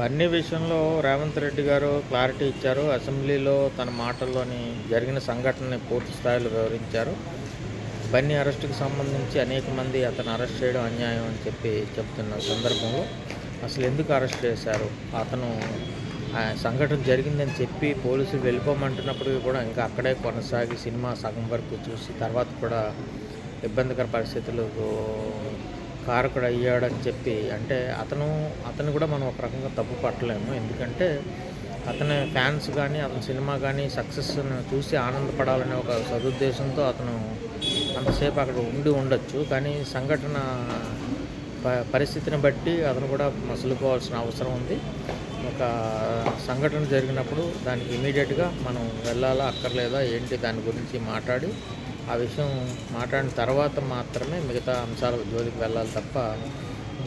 బన్నీ విషయంలో రేవంత్ రెడ్డి గారు క్లారిటీ ఇచ్చారు. అసెంబ్లీలో తన మాటల్లోని జరిగిన సంఘటనని పూర్తి స్థాయిలో వివరించారు. బన్నీ అరెస్టుకు సంబంధించి అనేక మంది అతను అరెస్ట్ చేయడం అన్యాయం అని చెప్పి చెప్తున్న సందర్భంలో అసలు ఎందుకు అరెస్ట్ చేశారు? అతను ఆ సంఘటన జరిగిందని చెప్పి పోలీసులు వెళ్ళిపోమంటున్నప్పటికీ కూడా ఇంకా అక్కడే కొనసాగి సినిమా సగం వరకు చూసి తర్వాత కూడా ఇబ్బందికర పరిస్థితులకు కారకుడు అయ్యాడని చెప్పి అంటే అతను అతను కూడా మనం ఒక రకంగా తప్పు పట్టలేము. ఎందుకంటే అతని ఫ్యాన్స్ కానీ అతని సినిమా కానీ సక్సెస్ను చూసి ఆనందపడాలనే ఒక సదుద్దేశంతో అతను అంతసేపు అక్కడ ఉండి ఉండొచ్చు. కానీ సంఘటన ప పరిస్థితిని బట్టి అతను కూడా మసులుకోవాల్సిన అవసరం ఉంది. ఒక సంఘటన జరిగినప్పుడు దానికి ఇమీడియట్గా మనం వెళ్ళాలా అక్కర్లేదా ఏంటి దాని గురించి మాట్లాడి ఆ విషయం మాట్లాడిన తర్వాత మాత్రమే మిగతా అంశాల జోలికి వెళ్ళాలి తప్ప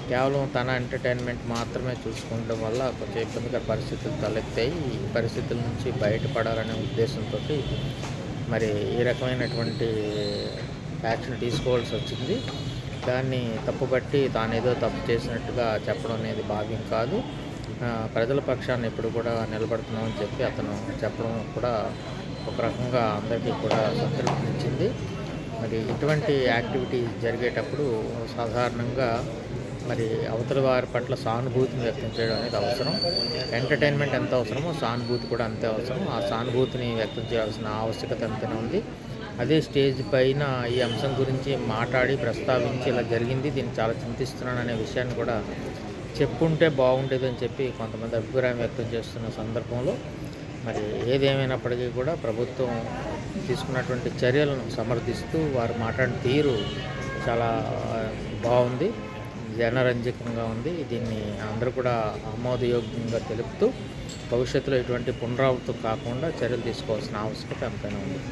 కేవలం తన ఎంటర్టైన్మెంట్ మాత్రమే చూసుకోవడం వల్ల కొంచెం ఇబ్బందికర పరిస్థితులు తలెత్తాయి. ఈ పరిస్థితుల నుంచి బయటపడాలనే ఉద్దేశంతో మరి ఈ రకమైనటువంటి యాక్షన్ తీసుకోవాల్సి వచ్చింది. దాన్ని తప్పుబట్టి తాను ఏదో తప్పు చేసినట్టుగా చెప్పడం అనేది భావ్యం కాదు. ప్రజల పక్షాన్ని ఎప్పుడు కూడా నిలబడుతున్నామని చెప్పి అతను చెప్పడం కూడా ఒక రకంగా అందరికీ కూడా సంతృప్తినిచ్చింది మరి ఇటువంటి యాక్టివిటీ జరిగేటప్పుడు సాధారణంగా మరి అవతల వారి పట్ల సానుభూతిని వ్యక్తం చేయడం అనేది అవసరం. ఎంటర్టైన్మెంట్ ఎంత అవసరమో సానుభూతి కూడా అంతే అవసరం. ఆ సానుభూతిని వ్యక్తం చేయాల్సిన ఆవశ్యకత ఎంతనే ఉంది. అదే స్టేజ్ పైన ఈ అంశం గురించి మాట్లాడి ప్రస్తావించి ఇలా జరిగింది. దీన్ని చాలా చింతిస్తున్నాను అనే విషయాన్ని కూడా చెప్పుంటే బాగుండేదని చెప్పి కొంతమంది అభిప్రాయం వ్యక్తం చేస్తున్న సందర్భంలో మరి ఏదేమైనప్పటికీ కూడా ప్రభుత్వం తీసుకున్నటువంటి చర్యలను సమర్థిస్తూ వారు మాట్లాడిన తీరు చాలా బాగుంది. జనరంజకంగా ఉంది. దీన్ని అందరూ కూడా ఆమోదయోగ్యంగా తెలుపుతూ భవిష్యత్తులో ఇటువంటి పునరావృతం కాకుండా చర్యలు తీసుకోవాల్సిన ఆవశ్యకత ఎంతైనా ఉంది.